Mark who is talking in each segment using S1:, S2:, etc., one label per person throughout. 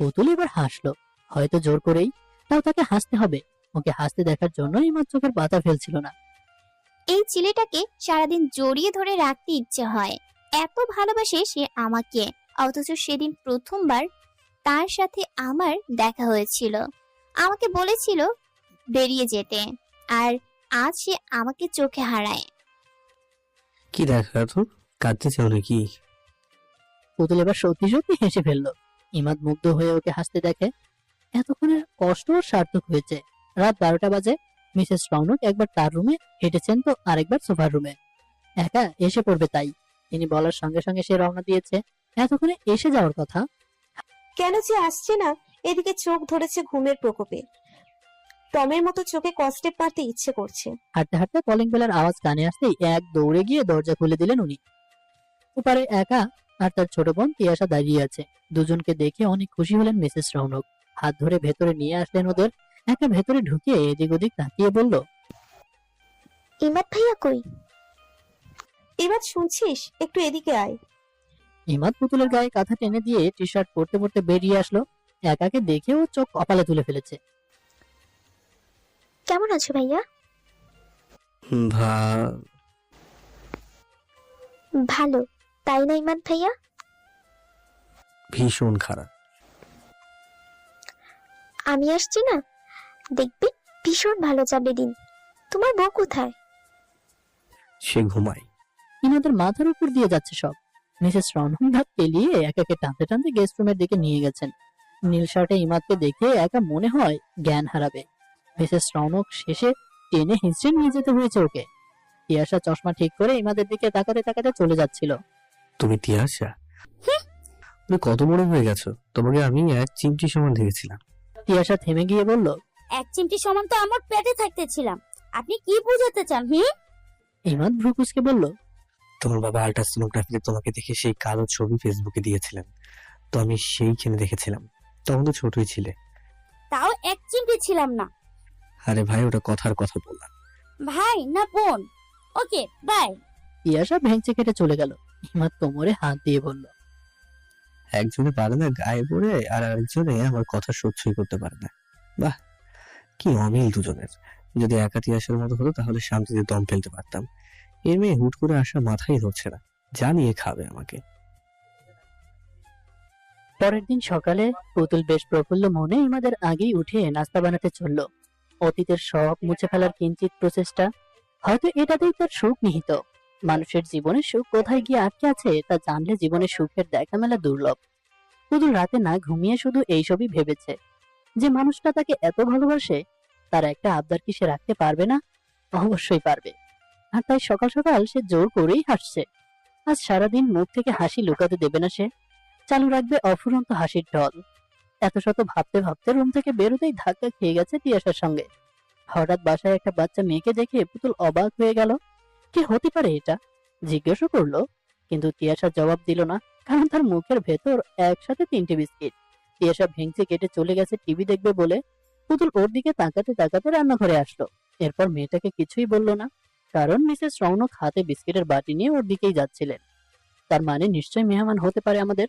S1: পুতুল এবার হাসলো। হয়তো জোর করেই তাও তাকে হাসতে হবে। ওকে হাসতে দেখার জন্য ইমাদ চোখের পাতা ফেলছিল না।
S2: এই ছেলেটাকে সারাদিন জড়িয়ে ধরে রাখতে ইচ্ছে হয়। এত ভালোবাসে সে আমাকে অথচ সেদিন প্রথমবার তার সাথে আমার দেখা হয়েছিল। আমাকে বলেছিল বেরিয়ে যেতে আর আজ সে আমাকে চোখে হারায়।
S3: কি দেখা তো কাঁদতে চাও নাকি?
S1: পুতুল এবার সত্যি সত্যি হেসে ফেলল। ইমাদ মুগ্ধ হয়ে ওকে হাসতে দেখে এতক্ষণের কষ্ট সার্থক হয়েছে। রাত বারোটা বাজে। মিসেস রৌনক একবার তার রুমে হেঁটেছেন তো আরেকবার সোফার রুমে। একা এসে পড়বে তাই। তিনি বলার সঙ্গে সঙ্গে সে রওনা দিয়েছে এতক্ষণে এসে যাওয়ার কথা?
S4: কেন যে আসছে না? এদিকে চোখ ধরেছে ঘুমের প্রকোপে। টমের মতো চোখে কষ্টে পারতে ইচ্ছে করছে।
S1: হাঁটতে হাঁটতে কলিং বেলার আওয়াজ কানে আসতেই এক দৌড়ে গিয়ে দরজা খুলে দিলেন উনি। ওপারে একা আর তার ছোট বোন তিয়াসা দাঁড়িয়ে আছে। দুজনকে দেখে অনেক খুশি হলেন মিসেস রৌনক। হাত ধরে ভেতরে নিয়ে আসলেন ওদের। একা ভেতরে ঢুকিয়ে এদিক ওদিক তাকিয়ে বলল
S2: ইমাদ ভাইয়া কই?
S4: এবার শুনছিস? একটু এদিকে আয়।
S1: ইমাদ পুতুলের গায়ে কাঁথা টেনে দিয়ে টি শার্ট পরতে পরতে বেরিয়ে আসলো। একাকে দেখে ও চোখ কপালে তুলে ফেলেছে।
S2: কেমন আছো ভাইয়া?
S3: ভা
S2: ভালো। তাই না ইমাদ ভাইয়া?
S3: ভীষণ খারাপ।
S2: আমি আসছি না? দেখবি ভীষণ ভালো যাবে দিন। তোমার বউ কোথায়?
S3: সে ঘুমায়।
S1: ইমাদের মাথার উপর দিয়ে যাচ্ছে সব। মিসেস রনহন ভাত পেলিয়ে একাকে টানতে টানতে গেস্ট রুমের দিকে নিয়ে গেছেন। নীল শার্টে ইমাদকে দেখে একা মনে হয় জ্ঞান হারাবে। মিসেস রনক শেষে টেনে হিঁচড়ে নিয়ে যেতে হয়েছে ওকে। তিয়াসা চশমা ঠিক করে ইমাদের দিকে তাকাতে তাকাতে চলে যাচ্ছিল।
S3: তুমি তিয়াসা? তুমি কত বড় হয়ে গেছো? তোমাকে আমি এক চিমটি সমান দেখেছিলাম।
S1: তিয়াসা থেমে গিয়ে বলল
S5: এক চিমটি সমান তো আমার পেটে থাকতে ছিলাম আপনি কি বোঝাতে চান হুম?
S1: ইমাদ ভ্রুকুসকে বলল
S3: তোমার বাবা আল্ট্রাসোনোগ্রাফিতে তোমাকে দেখে সেই কালো ছবি ফেসবুকে দিয়েছিলেন। তো আমি সেইখানে দেখেছিলাম। তখন তো ছোটই ছিলে।
S5: তাও এক চিমটি ছিলাম না।
S3: আরে ভাই ওটা কথার কথা বললাম।
S5: ভাই না বোন? Okay bye.
S1: তিয়াসা ভেঙচে কেটে চলে গেল। ইমাদ কোমরে হাত দিয়ে বলল।
S3: একজনে পারে না গায়ে পড়ে আর আরেকজনে আমার কথা সহ্যই করতে পারে না। বাহ কি অমিল দুজনের। যদি একাতি আসার মতো হতো তাহলে শান্তিতে দম ফেলতে পারতাম। এর মেয়ে হুট করে আসা মাথায় ধরছে না জানিয়ে খাবে আমাকে।
S1: পরের দিন সকালে পুতুল বেশ প্রফুল্ল মনে ইমাদের আগেই উঠে নাস্তা বানাতে চলল। অতীতের শখ মুছে ফেলার কিঞ্চিত প্রচেষ্টা হয়তো এটাতেই তার সুখ নিহিত। মানুষের জীবনে সুখ কোথায় গিয়ে আটকে আছে, তা জানলে জীবনে সুখের দেখা মেলা দুর্লভ। পুতুল রাতে না ঘুমিয়ে শুধু এইসবই ভেবেছে যে মানুষটা তাকে এত ভালোবাসে, তার একটা আবদার কি সে রাখতে পারবে না? অবশ্যই পারবে। আর তাই সকাল সকাল সে জোর করেই হাসছে। আজ সারাদিন মুখ থেকে হাসি লুকাতে দেবে না সে। চালু রাখবে অফুরন্ত হাসির ঢল। এত শত ভাবতে ভাবতে রুম থেকে বেরোতেই ধাক্কা খেয়ে গেছে তিয়াসার সঙ্গে। হঠাৎ বাসায় একটা বাচ্চা মেয়েকে দেখে পুতুল অবাক হয়ে গেল। কি হতে পারে এটা? জিজ্ঞাসা করল, কিন্তু তিয়াসা জবাব দিল না, কারণ তার মুখের ভেতর একসাথে তিনটে বিস্কিট। তিয়াসা ভেঙচে কেটে চলে গেছে টিভি দেখবে বলে। পুতুল ওর দিকে তাকাতে তাকাতে রান্নাঘরে আসলো। এরপর মেয়েটাকে কিছুই বলল না, কারণ মিসেস রৌনক হাতে বিস্কিটের বাটি নিয়ে ওর দিকেই যাচ্ছিলেন। তার মানে নিশ্চয়ই মেহমান হতে পারে আমাদের।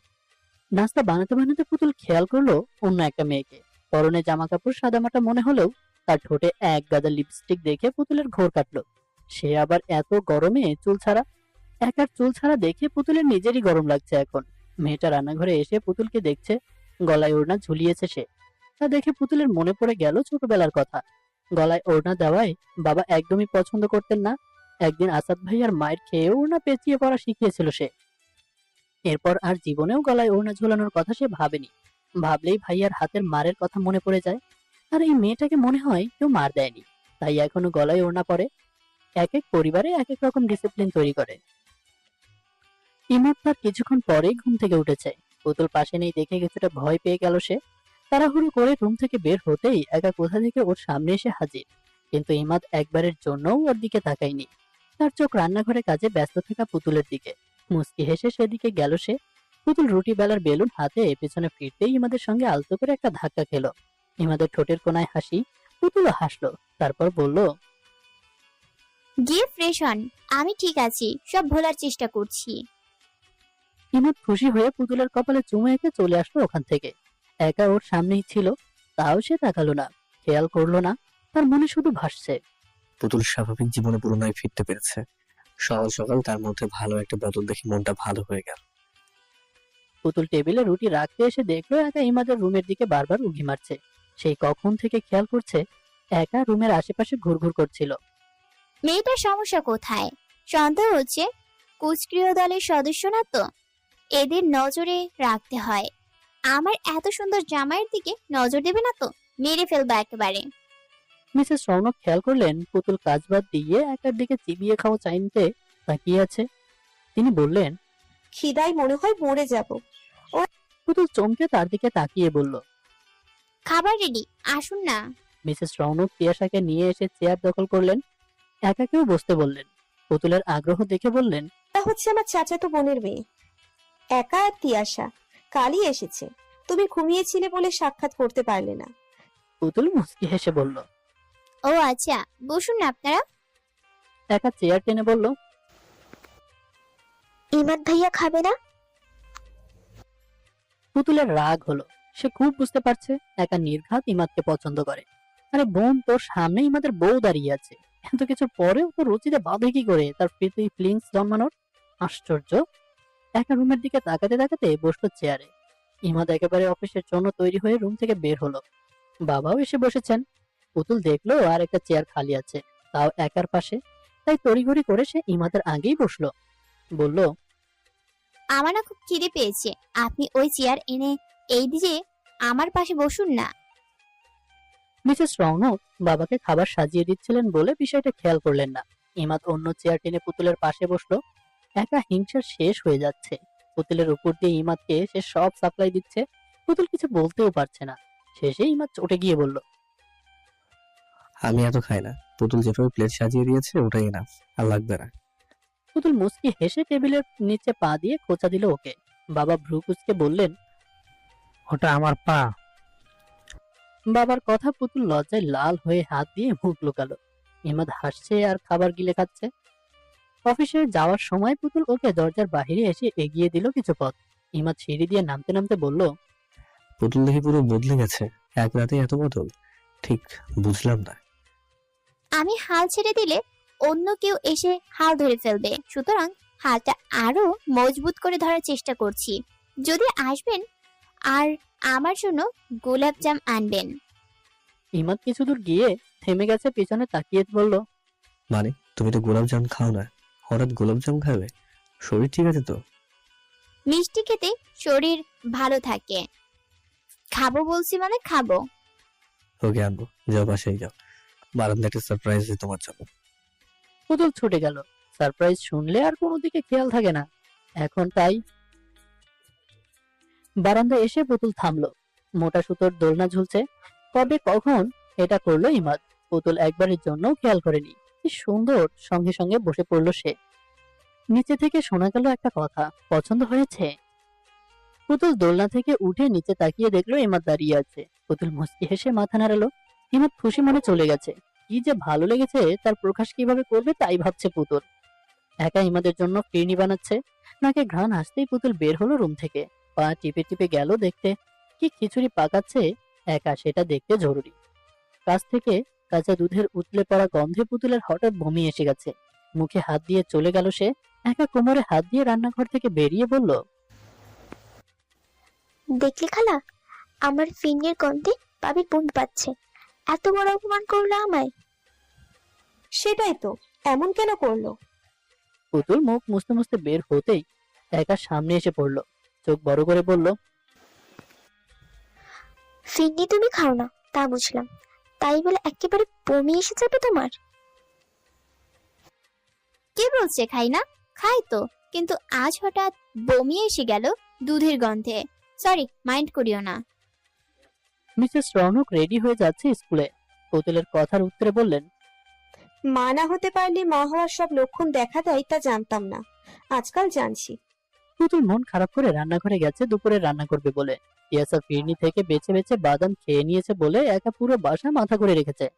S1: নাস্তা বানাতে বানাতে পুতুল খেয়াল করল অন্য একটা মেয়েকে। পরনে জামা কাপড় সাদামাটা মনে হলেও তার ঠোঁটে এক গাদা লিপস্টিক দেখে পুতুলের ঘোর কাটলো। সে আবার এত গরমে চুল ছাড়া? একার চুল ছাড়া দেখে পুতুলের নিজেরই গরম লাগছে এখন। মেয়েটা রান্নাঘরে এসে পুতুলকে দেখছে। গলায় ওড়না ঝুলিয়েছে সে। তা দেখে পুতুলের মনে পড়ে গেল ছোটবেলার কথা। গলায় ওড়না দেওয়ায় বাবা একদমই পছন্দ করতেন না। একদিন আসাদ ভাইয়ার মায়ের খেয়ে ওড়না পেঁচিয়ে পড়া শিখিয়েছিল সে। এরপর আর জীবনেও গলায় ওড়না ঝোলানোর কথা সে ভাবেনি। ভাবলেই ভাইয়ার হাতের মারের কথা মনে পড়ে যায়। আর এই মেয়েটাকে মনে হয় কেউ মার দেয়নি। তাই এখনও গলায় ওড়না পরে। এক এক পরিবারে এক এক রকম ডিসিপ্লিন তৈরি করে। ইমাদ তার কিছুক্ষণ পরেই ঘুম থেকে উঠেছে। পুতুল পাশে নেই দেখে কিছুটা ভয় পেয়ে গেল সে। তাড়াহুড়ো করে রুম থেকে বের হতেই একা কোথা থেকে ওর সামনে এসে হাজির। কিন্তু ইমাদ একবারের জন্যও ওর দিকে তাকায়নি। তার চোখ রান্নাঘরে কাজে ব্যস্ত থাকা পুতুলের দিকে। মুচকি হেসে সেদিকে গেল সে। পুতুল রুটি বেলার বেলুন হাতে পেছনে ফিরতেই ইমাদের সঙ্গে আলতো করে একটা ধাক্কা খেলো। ইমাদের ঠোঁটের কোনায় হাসি, পুতুলও হাসলো। তারপর বলল
S2: গিয়ে ফ্রেশ হন আমি ঠিক আছি। সব ভোলার চেষ্টা করছি।
S1: ইমাদ খুশি হয়ে পুতুলের কপালে চুমু এঁকে চলে আসলো ওখান থেকে। একা ওর সামনেই ছিল তাও সে তাকালো না খেয়াল করল না তার মনে শুধু ভাসছে।
S3: পুতুল স্বাভাবিক জীবনে পুরোনায় ফিরতে পেরেছে। সকাল সকাল তার মধ্যে ভালো একটা বদল দেখে মনটা ভালো হয়ে গেল।
S1: পুতুল টেবিলে রুটি রাখতে এসে দেখল একা ইমাদের রুমের দিকে বারবার উঘি মারছে। সেই কখন থেকে খেয়াল করছে একা রুমের আশেপাশে ঘুরঘুর করছিল।
S2: মেয়েটার সমস্যা কোথায়? সন্দেহ হচ্ছে কুচক্রিয় দলের সদস্য না তো। এদের নজরে রাখতে হয়। আমার এত সুন্দর জামাইয়ের দিকে নজর দেবে না তো? মেরে ফেলবা একেবারে।
S1: মিসেস রৌনক খেয়াল করলেন পুতুল কাজ বাদ দিয়ে একার দিকে চিবিয়ে খাওয়া চাইতে তাকিয়ে আছে। তিনি বললেন
S4: খিদায় মনে হয় মরে যাব।
S1: পুতুল চমকে তার দিকে তাকিয়ে বলল
S2: খাবার রেডি আসুন না।
S1: মিসেস রৌনক তিয়াশাকে নিয়ে এসে চেয়ার দখল করলেন। একাকেও বসতে বললেন। পুতুলের আগ্রহ দেখে বললেন
S4: তা হচ্ছে আমার চাচাতো বোনের মেয়ে। একা আর তিয়াশা কালই এসেছে। তুমি ঘুমিয়েছিলে বলে সাক্ষাৎ করতে পারলে না।
S1: পুতুল মুচকি হেসে বলল
S2: ও আচ্ছা বসুন না আপনারা।
S1: একা চেয়ার টেনে বলল
S2: ইমাদ ভাইয়া খাবে না?
S1: পুতুলের রাগ হলো সে খুব বুঝতে পারছে একা নির্ঘাত ইমাদকে পছন্দ করে। আরে বোন তোর সামনে ইমাদের বউ দাঁড়িয়ে আছে। এত কিছুর পরেও তো রুচিতে বাধে কি করে? তার প্রীতি ফিলিংস জন্মানোর আশ্চর্য। একা রুমের দিকে তাকাতে তাকাতে বসল চেয়ারে। ইমাদ একেবারে অফিসের জন্য তৈরি হয়ে রুম থেকে বের হলো। বাবাও এসে বসেছেন। পুতুল দেখল আর একটা চেয়ার খালি আছে। তাও একার পাশে। তাই তড়িঘড়ি করে সে ইমাদের আগেই বসল। বলল
S2: আমার না খুব খিদে পেয়েছে। আপনি ওই চেয়ার এনে এই দিয়ে আমার পাশে বসুন না।
S1: মিসেস রৌনক বাবাকে খাবার সাজিয়ে দিচ্ছিলেন বলে বিষয়টা খেয়াল করলেন না। ইমাদ অন্য চেয়ার টেনে পুতুলের পাশে বসল। একা হিংসার শেষ হয়ে যাচ্ছে। পুতুলের উপর দিয়ে ইমাদকে সে সব সাপ্লাই দিচ্ছে। পুতুল কিছু বলতেও পারছে না। শেষে ইমাদ চটে গিয়ে বলল
S3: আমি এত খাই না। পুতুল যেভাবে প্লেট সাজিয়ে দিয়েছে ওটাই না আর লাগবে না।
S1: পুতুল মুচকি হেসে টেবিলের নিচে পা দিয়ে খোঁচা দিল ওকে। বাবা ভ্রু কুচকে বললেন
S6: ওটা আমার পা।
S1: বাবার কথা পুতুল লজ্জায় লাল হয়ে হাত দিয়ে মুখ লুকালো। ইমাদ হাসছে আর খাবার গিলে খাচ্ছে। অফিসে যাওয়ার সময় পুতুল ওকে দরজার বাহিরে এসে এগিয়ে দিল কিছু পথ। ইমাদ সিঁড়ি দিয়ে নামতে নামতে বলল
S3: পুতুল দেখি পুরো বদলে গেছে। এক রাতে এত বদল? ঠিক বুঝলাম না।
S2: আমি হাল ছেড়ে দিলে অন্য কেউ এসে হাল ধরে ফেলবে। সুতরাং হালটা আরও মজবুত করে ধরার চেষ্টা করছি। যদি আসবেন আর আমার জন্য গোলাপ জাম আনবেন।
S1: ইমাদ কিছু দূর গিয়ে থেমে গেছে পিছনে তাকিয়ে বলল
S3: মানে তুমি তো গোলাপ জাম খাও না? হঠাৎ গোলাপ জাম খাবে? শরীর ঠিক আছে তো?
S2: মিষ্টি খেতে শরীর ভালো থাকে। খাব বলছি মানে খাব।
S3: ওকে আনব যাও বাসায় যাও। বারান্দা একটা সারপ্রাইজ তোমার জন্য।
S1: পুতুল ছুটে গেল। সারপ্রাইজ শুনলে আর কোনো দিকে খেয়াল থাকে না। এখন তাই বারান্দায় এসে পুতুল থামলো। মোটা সুতোর দোলনা ঝুলছে। কবে কখন এটা করল ইমাদ? পুতুল একবারের জন্য খেয়াল করেনি। কি সুন্দর! সঙ্গে সঙ্গে বসে পড়ল সে। নিচে থেকে শোনা গেল একটা কথা। পছন্দ হয়েছে? পুতুল দোলনা থেকে উঠে নিচে তাকিয়ে দেখল ইমাদ দাঁড়িয়ে আছে। পুতুল মুচকি হেসে মাথা নাড়ালো। ইমাদ খুশি মনে চলে গেছে। কি যে ভালো লেগেছে, তার প্রকাশ কীভাবে করবে তাই ভাবছে পুতুল। একা ইমাদের জন্য ফিরনি বানাচ্ছে? নাকে ঘ্রাণ আসতেই পুতুল বের হলো রুম থেকে? পা টিপে টিপে গেল দেখতে। কি খিচুড়ি পাকাচ্ছে? একা সেটা দেখতে জরুরি। কাছ থেকে কাঁচা দুধের উতলে পড়া গন্ধে পুতুলের হঠাৎ বমি এসে গেছে। মুখে হাত দিয়ে চলে গেল সে। একা কোমরে হাত দিয়ে রান্নাঘর থেকে বেরিয়ে বলল
S7: দেখলি খালা আমার ফিঙ্গের গন্ধে বাবির বমি পাচ্ছে। এত বড় অপমান করল আমায়।
S4: সেটাই তো এমন কেন করল?
S1: পুতুল মুখ মুছতে মুছতে বের হতেই একা সামনে এসে পড়ল। চোখ বড় করে বলল
S7: ফিঙ্গি তুমি খাও না তা বুঝলাম। তাই বলে একেবারে বমি এসে যাবে তোমার?
S2: কে বলছে খাই না খাই তো। কিন্তু আজ হঠাৎ বমি এসে গেল দুধের গন্ধে। সরি মাইন্ড করিও না।
S1: মিসেস রৌনক রেডি হয়ে যাচ্ছে স্কুলে। পুতুলের কথার উত্তরে বললেন
S4: মা না হতে পারলে মা হওয়ার সব লক্ষণ দেখা দেয় তা জানতাম না। আজকাল জানছি।
S1: পুতুল মন খারাপ করে রান্নাঘরে গেছে, দুপুরে রান্না করবে বলে। ইয়াসা ফিরনি থেকে বেছে বেছে বাদাম খেয়ে নিয়েছে বলে একা পুরো বাসা মাথা করে রেখেছে।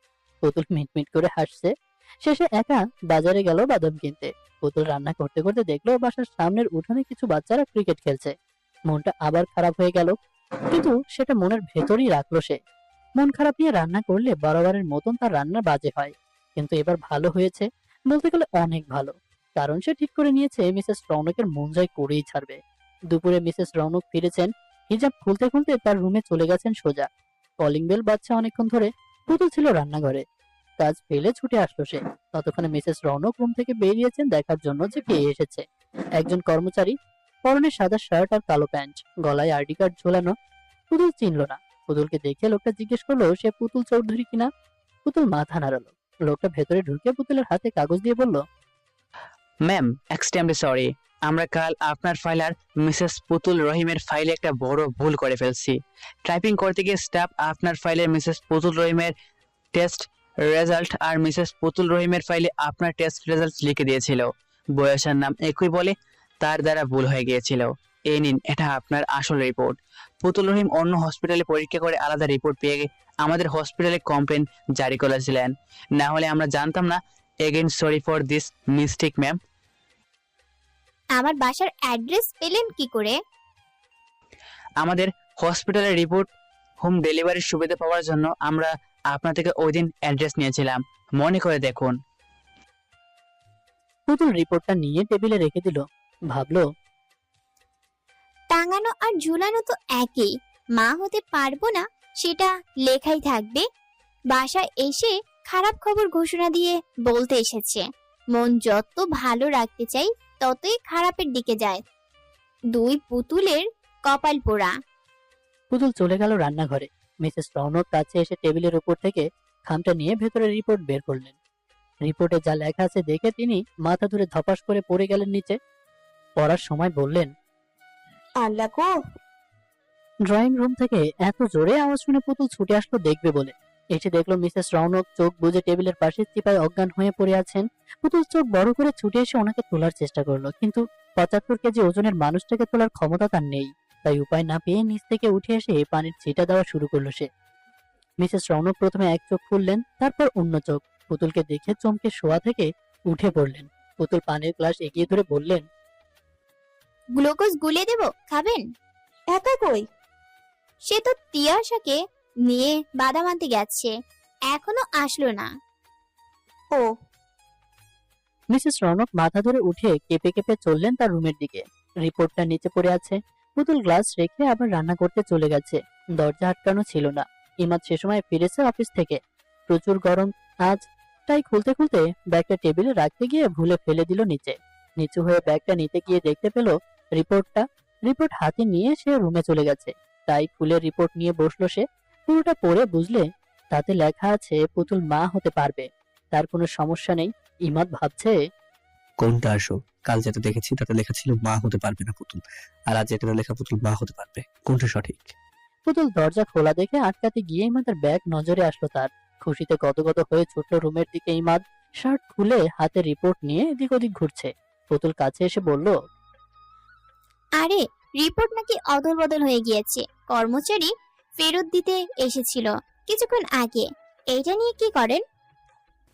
S1: পুতুল মিটমিট করে হাসছে। শেষে একা বাজারে গেল বাদাম কিনতে। পুতুল রান্না করতে করতে দেখল বাসার সামনের উঠোনে কিছু বাচ্চারা ক্রিকেট খেলছে। মনটা আবার খারাপ হয়ে গেল। কিন্তু সেটা মনের ভেতরই রাখল সে। মন খারাপ নিয়ে রান্না করলে বারবারের মতন তার রান্না বাজে হয়। কিন্তু এবার ভালো হয়েছে। বলতে গেলে অনেক ভালো। কারণ সে ঠিক করে নিয়েছে, মিসেস রৌনকের মন জয় করেই ছাড়বে। দুপুরে মিসেস রৌনক ফিরেছেন, হিজাব খুলতে খুলতে তার রুমে চলে গেছেন সোজা। কলিং বেল বাচ্চা অনেকক্ষণ ধরে, পুতুল ছিল রান্নাঘরে। কাজ পেলে ছুটে আসলো সে। ততক্ষণে মিসেস রৌনক রুম থেকে বেরিয়েছেন দেখার জন্য যে কে এসেছে। একজন কর্মচারী, পরনে সাদা শার্ট আর কালো প্যান্ট, গলায় আইডি কার্ড ঝোলানো। পুতুল চিনল না। পুতুলকে দেখে লোকটা জিজ্ঞেস করল, সে পুতুল চৌধুরী কিনা? পুতুল মাথা নাড়ালো। লোকটা ভেতরে ঢুকে পুতুলের হাতে কাগজ দিয়ে বলল
S8: ম্যাম এক্সট্রিমলি সরি আমরা কাল আপনার ফাইল আর মিসেস পুতুল রহিমের ফাইলে একটা বড় ভুল করে ফেলছি। টাইপিং করতে গিয়ে স্টাফ আপনার ফাইলে মিসেস পুতুল রহিমের টেস্ট রেজাল্ট আর মিসেস পুতুল রহিমের ফাইলে আপনার টেস্ট রেজাল্ট লিখে দিয়েছিল। বয়সের নাম একই বলে তার দ্বারা ভুল হয়ে গিয়েছিল। এই নিন, এটা আপনার আসল রিপোর্ট পুতুল রহিম অন্য হসপিটালে পরীক্ষা করে আলাদা রিপোর্ট পেয়ে আমাদের হসপিটালে কমপ্লেন জারি করেছিলেন। না হলে আমরা জানতাম না again sorry for this mistake ma'am
S2: আমার বাসার অ্যাড্রেস পেলেন কি করে?
S8: আমাদের হসপিটালের রিপোর্ট হোম ডেলিভারির সুবিধা পাওয়ার জন্য আমরা আপনার থেকে ওই দিন অ্যাড্রেস নিয়েছিলাম। মনে করে দেখুন।
S1: পুতুল রিপোর্টটা নিয়ে টেবিলে রেখে দিল। ভাবলো
S2: টাঙানো আর ঝুলানো তো একই। মা হতে পারব না সেটা লেখাই থাকবে। বাসায় এসে খারাপ খবর ঘোষণা দিয়ে বলতে এসেছে মন যত ভালো রাখতে চাই ততই খারাপের দিকে যায়। দুই পুতুলের কপাল পোড়া।
S1: পুতুল চলে গেল রান্নাঘরে। মিসেস রৌনক কাছে এসে টেবিলের উপর থেকে খামটা নিয়ে ভেতরে রিপোর্ট বের করলেন। রিপোর্টে যা লেখা আছে দেখে তিনি মাথা ধরে ধপাস করে পড়ে গেলেন নিচে। পড়ার সময় বললেন
S4: আল্লাহ গো।
S1: ড্রয়িং রুম থেকে এত জোরে আওয়াজ শুনে পুতুল ছুটে আসলো দেখবে বলে। এসে দেখল মিসেস রৌনক চোখ বুজে টেবিলের পাশে চিপায় অজ্ঞান হয়ে পড়ে আছেন। পুতুল চোখ বড় করে ছুটে এসে ওনাকে তোলার চেষ্টা করল কিন্তু পঁচাত্তর কেজি ওজনের মানুষটাকে তোলার ক্ষমতা তার নেই। তাই উপায় না পেয়ে নিচ থেকে উঠে এসে পানির ছিটা দেওয়া শুরু করল সে। মিসেস রৌনক প্রথমে এক চোখ খুললেন তারপর অন্য চোখ। পুতুলকে দেখে চমকে শোয়া থেকে উঠে পড়লেন। পুতুল পানির গ্লাস এগিয়ে ধরে বললেন
S2: গ্লুকোজ গুলে দেব? খাবেন?
S4: একা কই?
S2: সে তো তিয়াশাকে নিয়ে বাদাম আনতে গেছে। এখনও আসলো না।
S4: ও।
S1: মিসেস রনক মাথা ধরে উঠে কেঁপে কেঁপে চললেন তার রুমের দিকে। রিপোর্টটা নিচে পড়ে আছে। পুতুল গ্লাস রেখে আবার রান্না করতে চলে গেছে। দরজা আটকানো ছিল না। ইমাদ সে সময় ফিরেছে অফিস থেকে। প্রচুর গরম। আজ তাই খুলতে খুলতে ব্যাগটা টেবিলে রাখতে গিয়ে ভুলে ফেলে দিল নিচে। নিচু হয়ে ব্যাগটা নিতে গিয়ে দেখতে পেল রিপোর্টটা। রিপোর্ট হাতে নিয়ে সে রুমে চলে গেছে। তাই ফুলের রিপোর্ট নিয়ে বসল সে। পুরোটা পড়ে বুঝলে তাতে লেখা আছে পুতুল মা হতে পারবে। তার কোনো সমস্যা নেই। ইমাদ ভাবছে
S3: কোনটা আসো? কাল যেটা দেখেছি তাতে লেখা ছিল মা হতে পারবে না পুতুল। আর আজ যেটা লেখা পুতুল মা হতে পারবে কোনটা সঠিক?
S1: পুতুল দরজা খোলা দেখে আটকাতে গিয়ে ইমাদের ব্যাগ নজরে আসলো তার। খুশিতে গদগদ হয়ে ছুটলো রুমের দিকে ইমাদ শার্ট খুলে হাতে রিপোর্ট নিয়ে এদিক ওদিক ঘুরছে। পুতুল কাছে এসে বলল
S2: আরে রিপোর্ট নাকি অদল বদল হয়ে গিয়েছে। কর্মচারী ফেরত দিতে এসেছিল কিছুক্ষণ আগে। এইটা নিয়ে কি করেন?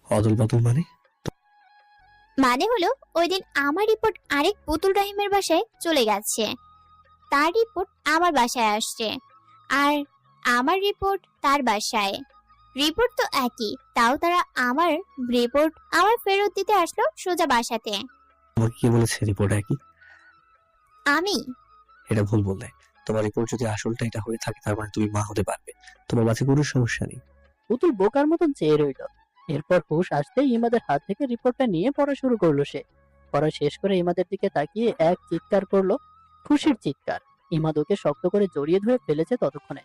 S3: অদল বদল মানে?
S2: মানে হলো ওই দিন আমার রিপোর্ট আরেক পুতুল রহিমের বাসায় চলে গেছে। তার রিপোর্ট আমার বাসায় আসছে আর আমার রিপোর্ট তার বাসায়। রিপোর্ট তো একই তাও তারা আমার রিপোর্ট আমার ফেরত দিতে আসলো সোজা বাসাতে।
S3: তোমাকে কি বলেছে রিপোর্ট একই?
S2: আমি।
S3: এটা ভুল বললে। তোমার রিপোর্ট যদি আসলটা এটা হয়ে থাকে, তার মানে তুমি মা হতে পারবে। তোমার মাঝে কোনো সমস্যা নেই।
S1: পুতুল বোকার মতন চেয়ে রইল। এরপর হুশ আসতেই ইমাদের হাত থেকে রিপোর্টটা নিয়ে পড়া শুরু করল সে। পড়া শেষ করে ইমাদের দিকে তাকিয়ে এক চিৎকার করল। খুশির চিৎকার। ইমাদ ওকে শক্ত করে জড়িয়ে ধরে ফেলেছে ততক্ষণে।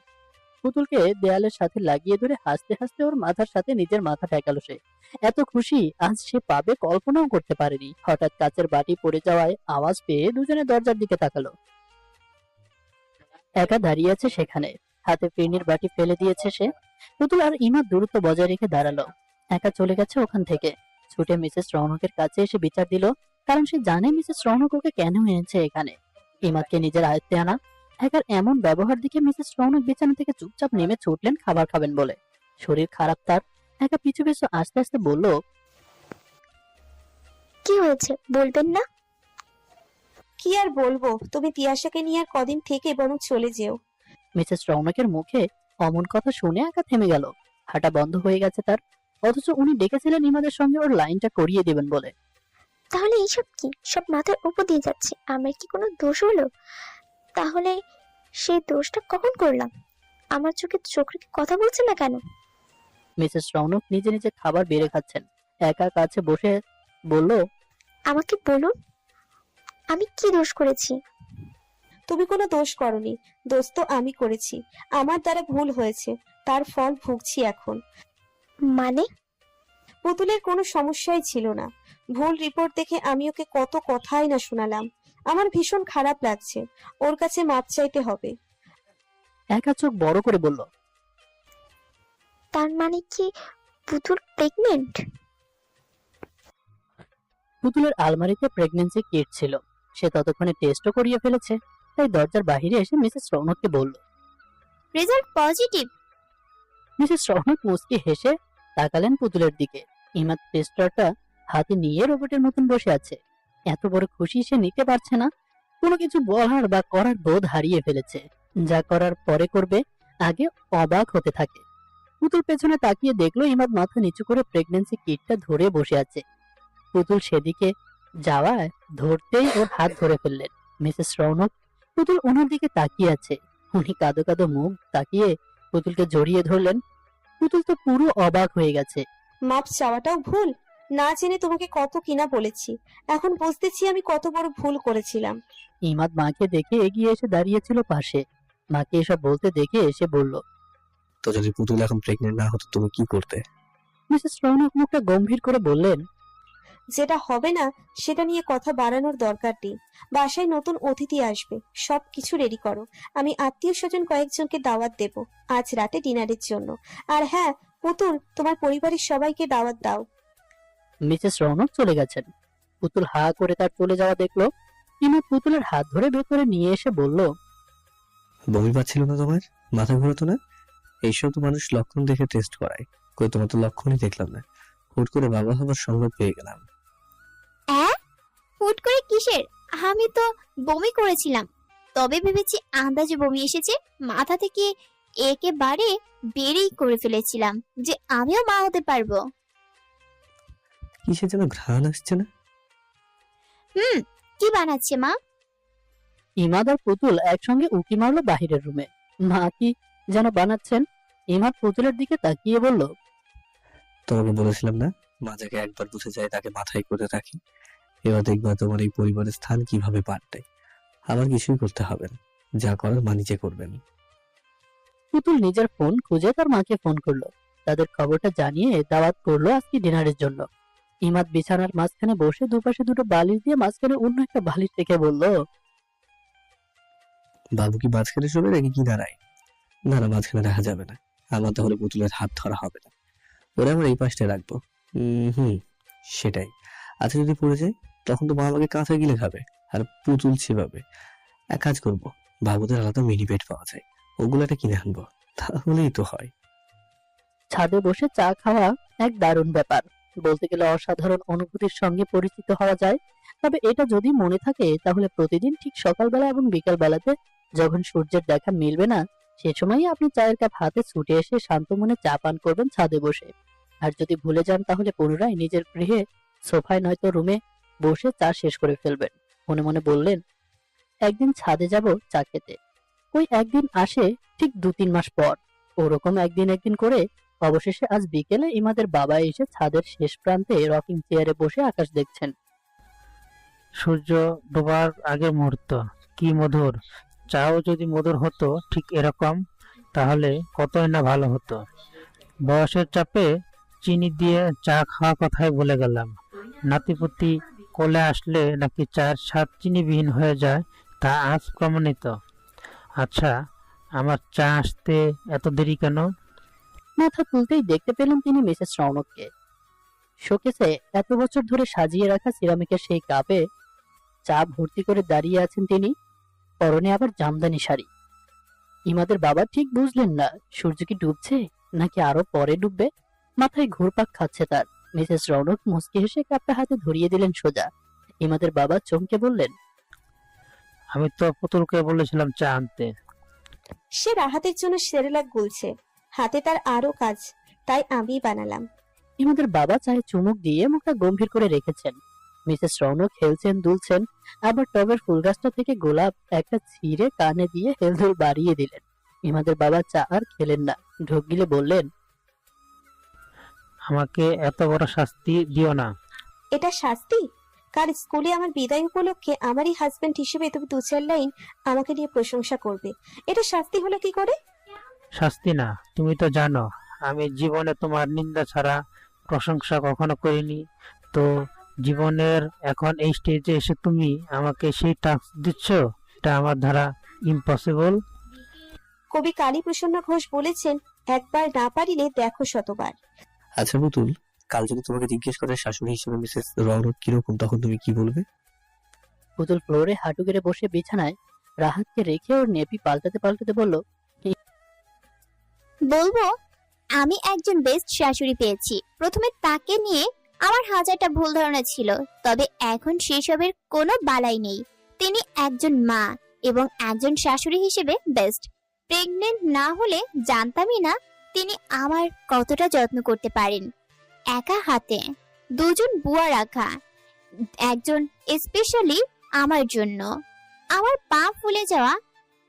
S1: পুতুলকে দেয়ালের সাথে লাগিয়ে ধরে হাসতে হাসতে ওর মাথার সাথে নিজের মাথা ঠেকালো সে। এত খুশি আজ সে পাবে কল্পনাও করতে পারেনি। হঠাৎ কাচের বাটি পড়ে যাওয়ায় আওয়াজ পেয়ে দুজনে দরজার দিকে তাকালো। একা দাঁড়িয়ে আছে সেখানে। হাতে ফিরনির বাটি ফেলে দিয়েছে সে। পুতুল আর ইমাদ দূরত্ব বজায় রেখে দাঁড়াল। একা চলে গেছে ওখান থেকে। ছুটে মিসেস রৌনকের কাছে এসে বিচার দিল, কারণ সে জানে মিসেস রৌনক ওকে কেন এনেছে এখানে। ইমাদকে নিজের আয়ত্তে আনা। একার এমন ব্যবহার দেখে মিসেস রৌনক বিছানা থেকে চুপচাপ নেমে ছুটলেন খাবার খাবেন বলে। শরীর খারাপ তার। একা পিছু পিছু আস্তে আস্তে বলল,
S7: কি হয়েছে? বলবেন না।
S4: কি আর বলব? তুমি তিয়াশাকে নিয়ে আর কদিন থেকে বরং চলে যেও।
S1: মিসেস রৌনকের মুখে অমন কথা শুনে একা থেমে গেল। হাঁটা বন্ধ হয়ে গেছে তার। অথচ উনি ডেকেছিলেন ইমাদের সঙ্গে ওর লাইনটা করিয়ে দিবেন বলে।
S7: তাহলে এইসব কি? সব মাথার উপর দিয়ে যাচ্ছে। আমার কি কোনো দোষ হলো? তাহলে সেই দোষটা কখন করলাম? আমার চোখে চোখ রেখে কথা বলছে না কেন?
S1: মিসেস রৌনক নিজে নিজে খাবার বেড়ে খাচ্ছেন। একা কাছে বসে বলল
S7: আমাকে বলুন। আমি কি দোষ করেছি?
S4: তুমি কোনো দোষ করনি। দোষ তো আমি করেছি। আমার দ্বারা ভুল হয়েছে। তার ফল ভুগছি এখন।
S7: মানে?
S4: পুতুলের কোনো সমস্যাই ছিল না। ভুল রিপোর্ট দেখে আমি ওকে কত কথাই না শোনালাম। আমার ভীষণ খারাপ লাগছে। ওর কাছে মাপ চাইতে হবে।
S1: একা চোখ বড় করে বলল
S7: তার মানে কি পুতুল প্রেগনেন্ট
S1: পুতুলের আলমারিতে প্রেগন্যান্সি কিট ছিল। সে ততক্ষণে টেস্টও করিয়ে ফেলেছে। তাই দরজার বাইরে এসে মিসেস রৌনককে বলল
S2: রেজাল্ট পজিটিভ
S1: মিসেস রৌনক মুচকি হেসে তাকালেন পুতুলের দিকে। ইমাদ টেস্টারটা হাতে নিয়ে রোবটের মতন বসে আছে। এত বড় খুশি সে নিতে পারছে না। কোনো কিছু বলার বা করার বোধ হারিয়ে ফেলেছে। যা করার পরে করবে আগে অবাক হতে থাকে। পুতুল পেছনে তাকিয়ে দেখল ইমাদ মাথা নিচু করে প্রেগন্যান্সি কিটটা ধরে বসে আছে। পুতুল সেদিকে যাওয়ায় ধরতেই ওর হাত ধরে ফেললেন। মিসেস রৌনক পুতুল ওনার দিকে তাকিয়ে আছে। উনি কাদো কাদো মুখ তাকিয়ে পুতুলকে জড়িয়ে ধরলেন। পুতুল তো পুরো অবাক হয়ে গেছে।
S4: মাপ চাওয়াটাও ভুল? না জেনে তোমাকে কত কিনা বলেছি। এখন বুঝতেছি আমি কত বড় ভুল করেছিলাম।
S1: ইমাদ মাকে দেখে এগিয়ে এসে দাঁড়িয়েছিল পাশে। মাকে এসব বলতে দেখে এসে বলল
S3: তো যদি পুতুল এখন প্রেগনেন্ট না হতো তুমি কি করতে?
S1: মিসেস রৌনক মুখটা গম্ভীর করে বললেন
S4: যেটা হবে না সেটা নিয়ে কথা বাড়ানোর দরকার নেই বাসায় নতুন অতিথি আসবে সব কিছু রেডি করো। আমি আত্মীয় স্বজন কয়েকজনকে দাওয়াত দেব আজ রাতে ডিনারের জন্য। আর হ্যাঁ পুতুল তোমার পরিবারের সবাইকে দাওয়াত দাও।
S1: মিসেস রৌনক চলে গেছেন। পুতুল হা করে তার চলে যাওয়া দেখল। ইমাদ পুতুলের হাত ধরে ভেতরে নিয়ে এসে বলল
S3: বমি পাচ্ছিল না তোমার? মাথা ঘোরাতো না? এইসব তো মানুষ লক্ষণ দেখে টেস্ট করায়। কই তোমার তো লক্ষণই দেখলাম না। হুট করে বাবা হবার সংবাদ পেয়ে গেলাম।
S2: হুট করে কিসের? আমি তো বমি করেছিলাম। তবে ভেবেছি আন্দাজে বমি এসেছে মাথা থেকে একেবারে বেরেই করে ফেলেছিলাম যে আমিও মা হতে পারব।
S3: কিসে যেন ঘ্রাণ আসছে না?
S2: হুম কি বানাচ্ছে মা?
S1: ইমাদ আর পুতুল একসঙ্গে উকি মারলো বাহিরের রুমে। মা কি যেন বানাচ্ছেন? ইমাদ পুতুলের দিকে তাকিয়ে বলল
S3: তোমাকে বলেছিলাম না মা যাকে একবার বুঝে যায় তাকে মাথায় করে রাখি। এবার দেখবা তোমার এই পরিবারের স্থান কীভাবে পাল্টায় আমার কিছুই করতে হবে না। যা করার মা নিজে করবেন।
S1: পুতুল নিজের ফোন খুঁজে তার মাকে ফোন করল। তাদের খবরটা জানিয়ে দাওয়াত করল আজকে ডিনারের জন্য। ইমাদ বিছানার মাঝখানে বসে দুপাশে দুটো বালিশ দিয়ে মাঝখানে অন্য একটা বালিশ রেখে বলল
S3: বাবু কি মাঝখানে শোবে নাকি কি দাঁড়ায়? না না মাঝখানে রাখা যাবে না। আমার তাহলে পুতুলের হাত ধরা হবে না। ওরা আমার এই পাশটা রাখব। উম হুম সেটাই। আচ্ছা যদি পড়ে যায়? তখন তো আমাকে কাঁথা গিলে খাবে, আর পুতুল ছিপাবে। এক কাজ করব বাবুদের আলাদা মিনি পেট পাওয়া যায় ওগুলোটা কিনে আনব, তাহলেই তো হয়।
S1: ছাদে বসে চা খাওয়া এক দারুণ ব্যাপার। বলতে গেলে অসাধারণ অনুভূতির সঙ্গে পরিচিত হওয়া যায়। তবে এটা যদি মনে থাকে, তাহলে প্রতিদিন ঠিক সকালবেলা এবং বিকাল বেলাতে যখন সূর্যের দেখা মিলবে না, সে সময়ই আপনি চায়ের কাপ হাতে ছুটে এসে শান্ত মনে চা পান করবেন ছাদে বসে। আর যদি ভুলে যান, তাহলে পুনরায় নিজের গৃহে, সোফায় নয়তো রুমে বসে চা শেষ করে ফেলবেন। মনে মনে বললেন, একদিন ছাদে যাব চা খেতে। ওই একদিন আসে ঠিক দু তিন মাস পর। ওরকম একদিন একদিন করে অবশেষে আজ বিকেলে ইমাদের বাবা এসে ছাদের শেষ প্রান্তে রকিং চেয়ারে বসে আকাশ দেখছেন।
S6: সূর্য ডোবার আগে মুহূর্ত। কি মধুর। চাও যদি মধুর হতো ঠিক এরকম, তাহলে কতই না ভালো হতো। বয়সের চাপে চিনি দিয়ে চা খাওয়া কথাই বলে গেলাম। নাতিপুতি কোলে আসলে নাকি চায়ের স্বাদ চিনিবিহীন হয়ে যায়, তা আজ প্রমাণিত। আচ্ছা আমার চা আসতে এত দেরি কেন?
S1: মাথা তুলতেই দেখতে পেলাম তিনি মিসেস রৌনককে শোকেসে এত বছর ধরে সাজিয়ে রাখা সিরামিকের সেই কাপে চা ভর্তি করে দাঁড়িয়ে আছেন তিনি, পরনে আবার জামদানি শাড়ি। ইমাদের বাবা ঠিক বুঝলেন না, সূর্য কি ডুবছে নাকি আরও পরে ডুববে? মাথায় ঘুরপাক খাচ্ছে তার। মিসেস রৌনক মুচকি হেসে কাপটা হাতে ধরিয়ে দিলেন সোজা। ইমাদের বাবা চমকে বললেন
S6: আমি তো পুতুলকে বলেছিলাম চা আনতে।
S4: সে রাহাতের জন্য সেরেলাক গুলছে হাতে তার আরও কাজ তাই আমি বানালাম।
S1: ইমাদের বাবা চায়ে চুমুক দিয়ে মুখটা গম্ভীর করে রেখেছেন। মিসেস রৌনক খেলছেন দুলছেন আবার টবের ফুল গাছটা থেকে গোলাপ একটা ছিঁড়ে কানে দিয়ে হেলদোল বাড়িয়ে দিলেন। ইমাদের বাবা চা আর খেলেন না ঢোক গিলে বললেন
S6: আমাকে এত বড় শাস্তি দিও না।
S4: এটা শাস্তি? কাল স্কুলে আমার বিদায় উপলক্ষে আমারই হাজবেন্ড হিসেবে তুমি দু চার লাইন আমাকে নিয়ে প্রশংসা করবে। এটা শাস্তি হলো কি করে?
S6: শাস্তি না তুমি তো জানো আমি জীবনে তোমার নিন্দা ছাড়া প্রশংসা কখনো করিনি। তো জীবনের এখন এই স্টেজে এসে তুমি আমাকে সেই টাস্ক দিচ্ছ? এটা আমার দ্বারা ইম্পসিবল
S4: কবি কালীপ্রসন্ন ঘোষ বলেছেন একবার না পারিলে দেখো শতবার।
S3: আচ্ছা পুতুল কাল যদি তোমাকে জিজ্ঞেস করে শাশুড়ি হিসেবে মিসেস রৌনক কীরকম তখন তুমি কি বলবে?
S1: পুতুল ফ্লোরে হাঁটু গেড়ে বসে বিছানায় রাহাতকে রেখে ওর নেপি পাল্টাতে পাল্টাতে বলল
S2: বলব আমি একজন বেস্ট শাশুড়ি পেয়েছি। প্রথমে তাকে নিয়ে আমার হাজারটা ভুল ধারণা ছিল তবে এখন সেসবের কোনো বালাই নেই। তিনি একজন মা এবং একজন শাশুড়ি হিসেবে বেস্ট প্রেগনেন্ট না হলে জানতামই না তিনি আমার কতটা যত্ন করতে পারেন? একা হাতে দুজন বুয়া রাখা একজন স্পেশালি আমার জন্য। আমার পা ফুলে যাওয়া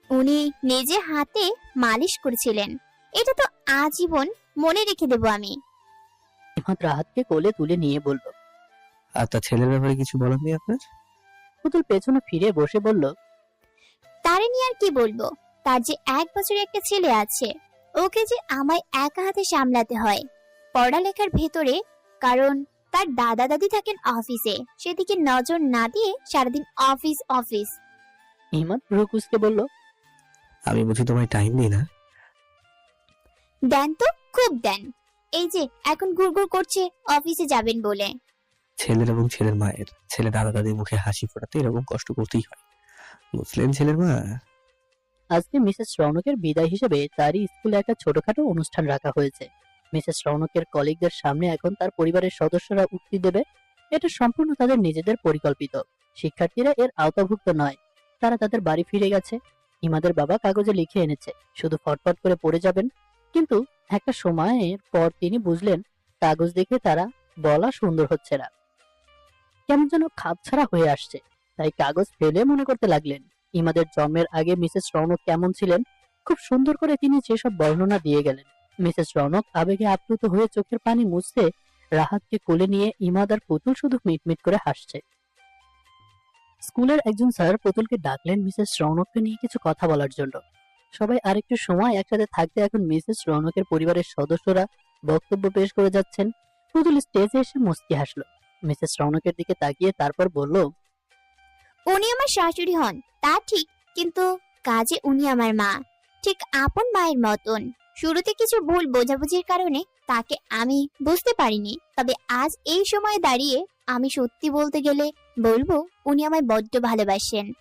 S2: উনি নিজে হাতে মালিশ করেছিলেন। এটা তো আজীবন মনে রেখে দেবো আমি।
S1: রাহাতকে কোলে তুলে নিয়ে বলল
S3: আর তার ছেলের ব্যাপারে কিছু বলার নেই আপনার?
S1: পুতুল পেছনে ফিরে বসে বলল
S2: তারে নিয়ে আর কি বলব? তার যে এক বছরের একটা ছেলে আছে ওকে যে আমায় একা হাতে সামলাতে হয়। পড়ালেখার ভেতরে কারণ তার দাদা দাদি থাকেন অফিসে সেদিকে নজর না দিয়ে সারাদিন অফিস অফিস।
S1: ইমাদ রুকুসকে বলল
S3: আমি বুঝি তোমায় টাইম দিই না?
S2: দেন তো খুব দেন। এই যে এখন ঘুরঘুর করছে অফিসে যাবেন বলে।
S3: ছেলের এবং ছেলের মায়ের ছেলে দাদা দাদির মুখে হাসি ফোটাতে এরকম কষ্ট করতেই হয়। বুঝলেন ছেলের মা?
S1: আজকে মিসেস রৌনকের বিদায় হিসেবে তারই স্কুলে একটা ছোটখাটো অনুষ্ঠান রাখা হয়েছে। মিসেস রৌনকের কলিগদের সামনে এখন তার পরিবারের সদস্যরা উক্তি দেবে, এটা সম্পূর্ণ তাদের নিজেদের পরিকল্পিত। শিক্ষার্থীরা এর আওতাভুক্ত নয়। তারা তাদের বাড়ি ফিরে গেছে। ইমাদের বাবা কাগজে লিখে এনেছে, শুধু ফটফট করে পড়ে যাবেন। কিন্তু একটা সময়ের পর তিনি বুঝলেন, কাগজ দেখে তারা বলা সুন্দর হচ্ছে না। কেমন যেন খাপ ছাড়া হয়ে আসছে, তাই কাগজ ফেলে মনে করতে লাগলেন। ইমাদের জন্মের আগে মিসেস রৌনক কেমন ছিলেন? খুব সুন্দর করে তিনি সেসব বর্ণনা দিয়ে গেলেন। মিসেস রৌনক আবেগে আপ্লুত হয়ে চোখের পানি মুছতে রাহাতকে কোলে নিয়ে ইমাদ আর পুতুল শুধু মিটমিট করে হাসছে। স্কুলের একজন স্যার পুতুলকে ডাকলেন মিসেস রৌনককে নিয়ে কিছু কথা বলার জন্য। সবাই আরেকটু সময় একসাথে থাকতে এখন মিসেস রৌনকের পরিবারের সদস্যরা বক্তব্য পেশ করে যাচ্ছেন। পুতুল স্টেজে এসে মুস্কি হাসলো। মিসেস রৌনকের দিকে তাকিয়ে তারপর বলল
S2: উনি আমার শাশুড়ি হন, তা ঠিক, কিন্তু কাজে উনি আমার মা। ঠিক আপন মায়ের মতন। শুরুতে কিছু ভুল বোঝাবুঝির কারণে তাকে আমি বুঝতে পারিনি। তবে আজ এই সময় দাঁড়িয়ে আমি সত্যি বলতে গেলে বলব, উনি আমায় বড্ড ভালোবাসেন।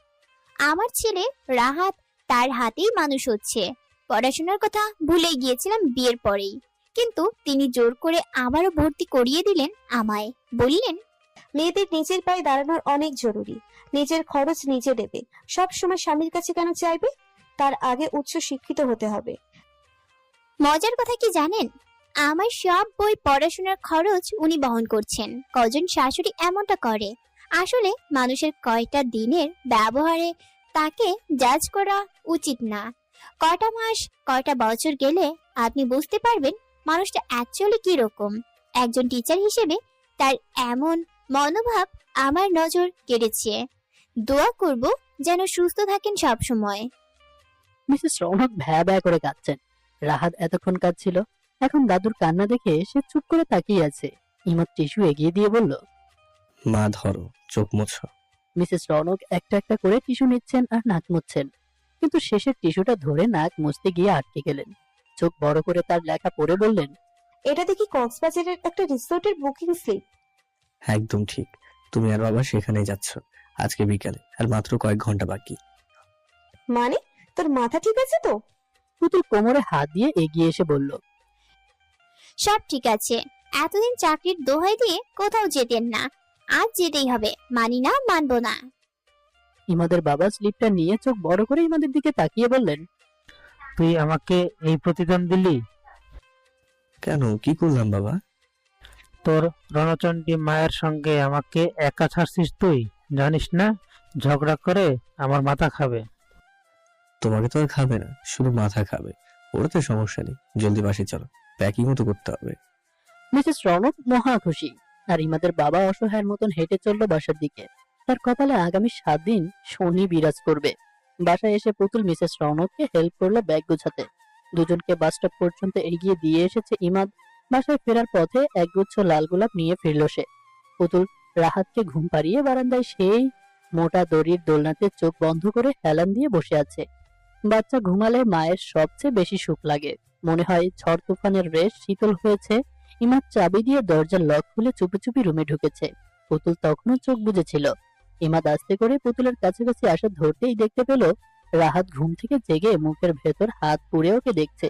S2: আমার ছেলে রাহাত তার হাতেই মানুষ হচ্ছে। পড়াশোনার কথা ভুলে গিয়েছিলাম বিয়ের পরেই। কিন্তু তিনি জোর করে আবারও ভর্তি করিয়ে দিলেন আমায়। বললেন,
S4: মেয়েদের নিজের পায়ে দাঁড়ানোর অনেক জরুরি। নিজের খরচ নিজে দেবে। সব সময় স্বামীর কাছে কেন চাইবে? তার আগে উচ্চ শিক্ষিত হতে হবে।
S2: মজার কথা কি জানেন? আমার সব বই পড়াশোনার খরচ উনি বহন করছেন। কজন শাশুড়ি এমনটা করে। আসলে মানুষের কয়টা দিনের ব্যবহারে তাকে জাজ করা উচিত না। কয়টা মাস, কয়টা বছর গেলে আপনি বুঝতে পারবেন মানুষটা অ্যাকচুয়ালি কি রকম একজন টিচার হিসেবে তার এমন মনোভাব আমার নজর কেড়েছে। দোয়া করব যেন সুস্থ থাকেন সব সময়
S1: মিসেস রৌনক ভ্যা ভ্যা করে কাঁদছেন। রাহাত এতক্ষণ কাঁদছিল এখন দাদুর কান্না দেখে সে চুপ করে তাকিয়ে আছে। ইমাদ টিস্যু এগিয়ে দিয়ে বলল
S3: মা ধরো চোখ মোছো।
S1: মিসেস রৌনক একটা একটা করে টিস্যু নিচ্ছেন আর নাক মুছছেন। কিন্তু শেষের টিস্যুটা ধরে নাক মুছতে গিয়ে আটকে গেলেন। চোখ বড় করে তার লেখা পড়ে বললেন
S4: এটা দেখি কক্সবাজারের একটা রিসোর্টের বুকিং স্লিপ।
S3: একদম ঠিক। তুমি আর বাবা সেখানে যাচ্ছ। আজকে বিকালে আর মাত্র কয়েক ঘণ্টা বাকি।
S4: মানে? তোর মাথা ঠিক আছে তো?
S1: পুতুল কোমরে হাত দিয়ে এগিয়ে এসে বলল
S2: সব ঠিক আছে। এতদিন চাকরির দোহাই দিয়ে কোথাও যেতেন না। আজ যেতেই হবে। মানি না মানবো না।
S1: ইমাদের বাবা স্লিপটা নিয়ে চোখ বড় করে ইমাদের দিকে তাকিয়ে বললেন
S6: তুই আমাকে এই প্রতিদান দিলি?
S3: কেন? কি করলাম বাবা?
S6: তোর রণচণ্ডী মায়ের সঙ্গে আমাকে একা ছাড়ছিস তুই? জানিস না ঝগড়া করে আমার মাথা খাবে।
S3: তোমাকে তো আর খাবে না শুধু মাথা খাবে। ওটাতে সমস্যা নেই জলদি বাসে চলো প্যাকিংও তো করতে হবে।
S1: মিসেস রনক মহা খুশি আর ইমাদের বাবা অসহায়ের মতন হেঁটে চলল বাসার দিকে। তার কপালে আগামী সাত দিন শনি বিরাজ করবে। বাসায় এসে পুতুল মিসেস রনককে হেল্প করল ব্যাগ গোছাতে। দুজনকে বাস স্টপ পর্যন্ত এগিয়ে দিয়ে এসেছে ইমাদ। বাসায় ফেরার পথে একগুচ্ছ লাল গোলাপ নিয়ে ফিরল সে। পুতুল রাহাতকে ঘুম পাড়িয়ে বারান্দায় সেই মোটা দড়ির দোলনাতে চোখ বন্ধ করে হেলান দিয়ে বসে আছে। বাচ্চা ঘুমালে মায়ের সবচেয়ে বেশি সুখ লাগে। মনে হয় ঝড় তুফানের রেশ শীতল হয়েছে। ইমাদ চাবি দিয়ে দরজার লক খুলে চুপি চুপি রুমে ঢুকেছে। পুতুল তখনও চোখ বুজেছিল। ইমাদ আস্তে করে পুতুলের কাছাকাছি আসা ধরতেই দেখতে পেল রাহাত ঘুম থেকে জেগে মুখের ভেতর হাত পুড়ে ওকে দেখছে।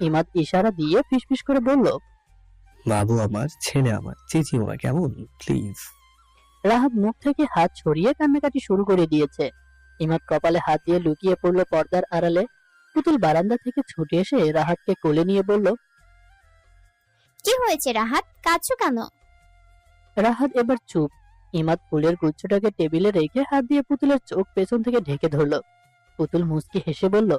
S1: ইমাদ ইশারা দিয়ে ফিসফিস করে বলল
S3: বাবু আমার ছেলে আমার চেঁচিও না কেমন? প্লিজ
S1: রাহাত মুখ থেকে হাত ছড়িয়ে কান্নাকাটি শুরু করে দিয়েছে। ইমাদ কপালে হাত দিয়ে লুকিয়ে পড়ল পর্দার আড়ালে। পুতুল বারান্দা থেকে ছুটে এসে রাহাতকে কোলে নিয়ে বলল
S2: কি হয়েছে রাহাত? কাঁদছো কেন?
S1: রাহাত এবার চুপ। ইমাদ ফুলের গুচ্ছটাকে টেবিলে রেখে হাত দিয়ে পুতুলের চোখ পেছন থেকে ঢেকে ধরলো। পুতুল মুচকি হেসে বলল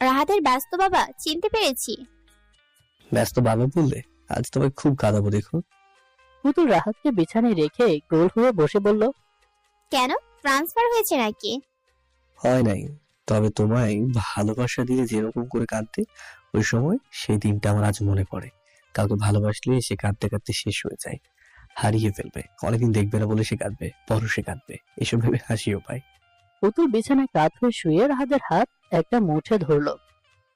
S2: রাহাতের ব্যস্ত বাবা চিনতে পেরেছি।
S3: ব্যস্ত বাবা বললে? আজ তোমায় খুব কাঁদাবো দেখো।
S1: পুতুল রাহাতকে বিছানায় রেখে গোল হয়ে বসে বলল
S2: কেন? ট্রান্সফার হয়েছে নাকি?
S3: হয় নাই। তবে তোমায় ভালোবাসা দিয়ে যেরকম করে কাঁদতে ওই সময় সেই দিনটা আমার আজ মনে পড়ে। কাউকে ভালোবাসলে সে কাঁদতে কাঁদতে শেষ হয়ে যায়। হারিয়ে ফেলবে। অনেকদিন দেখবে না বলে সে কাঁদবে পরশে কাঁদবে। এসব ভেবে হাসিও পায়।
S1: পুতুল বিছানায় কাত হয়ে শুয়ে রাহাতের হাত একটা মুঠে ধরলো।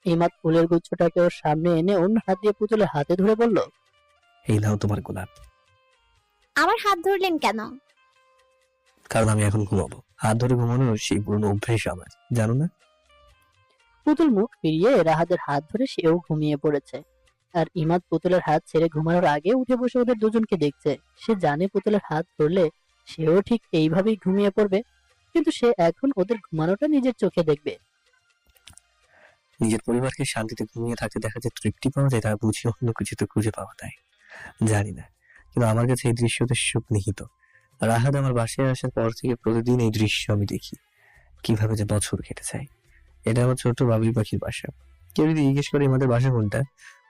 S1: ইমাদ ফুলের গুচ্ছটাকে ওর সামনে এনে অন্য হাত দিয়ে পুতুলের হাতে ধরে বলল
S3: এই নাও তোমার গোলাপ।
S2: আমার হাত ধরলেন কেন?
S3: কারণ আমি এখন ঘুমাবো। হাত ধরে ঘুমানোর সেই পুরনো অভ্যেস আমার জানো না?
S1: পুতুল মুখ ফিরিয়ে রাহাতের হাত ধরে সেও ঘুমিয়ে পড়েছে। আর ইমাদ পুতুলের হাত ছেড়ে ঘুমানোর আগে উঠে বসে ওদের দুজনকে দেখছে। সে জানে পুতুলের হাত ধরলে সেও ঠিক এইভাবেই ঘুমিয়ে পড়বে কিন্তু সে এখন ওদের ঘুমানোটা নিজের চোখে দেখবে।
S3: নিজের পরিবারকে শান্তিতে ঘুমিয়ে থাকতে দেখা যায় তৃপ্তি পাওয়া যায় তা বুঝি অন্য কিছুতে খুঁজে পাওয়া যায়। জানি না। কিন্তু আমার কাছে এই দৃশ্যতে সুখ নিহিত। রাহাত আমার বাসায় আসার পর থেকে প্রতিদিন এই দৃশ্য আমি দেখি। কীভাবে যে বছর কেটে যায়। এটা আমার ছোট্ট বাবুই পাখির বাসা। কেউ যদি জিজ্ঞেস করে আমাদের বাসা কোনটা?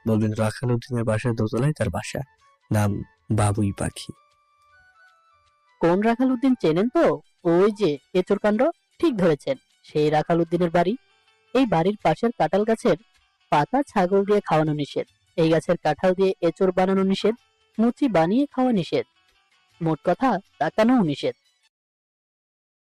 S3: বলবেন রাখাল উদ্দিনের বাসার দোতলায় তার বাসা। নাম বাবুই পাখি।
S1: কোন রাখাল উদ্দিন চেনেন তো? ওই যে এচোর কাণ্ড ঠিক ধরেছেন। সেই রাখাল উদ্দিনের বাড়ি। এই বাড়ির পাশের কাঁঠাল গাছের পাতা ছাগল দিয়ে খাওয়ানো নিষেধ। এই গাছের কাঁঠাল দিয়ে এচোর বানানো নিষেধ। মুচি বানিয়ে খাওয়া নিষেধ। মোট কথা, তাকানোও নিষেধ।